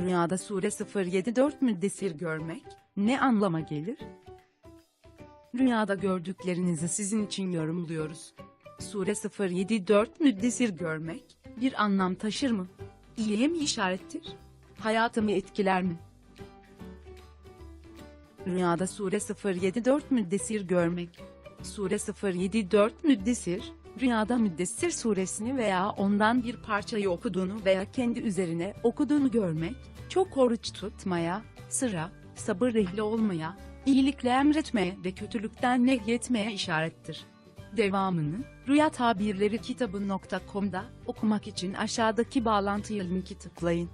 Rüyada Sure 074 müddessir görmek, ne anlama gelir? Rüyada gördüklerinizi sizin için yorumluyoruz. Sure 074 müddessir görmek, bir anlam taşır mı? İyiye mi işarettir? Hayatımı etkiler mi? Rüyada Sure 074 müddessir görmek. Sure 074 müddessir, rüyada müddessir suresini veya ondan bir parçayı okuduğunu veya kendi üzerine okuduğunu görmek, çok oruç tutmaya, sıra, sabır ehli olmaya, iyilikle emretmeye ve kötülükten nehyetmeye işarettir. Devamını, Rüya Tabirleri kitabı.com'da okumak için aşağıdaki bağlantıya linki tıklayın.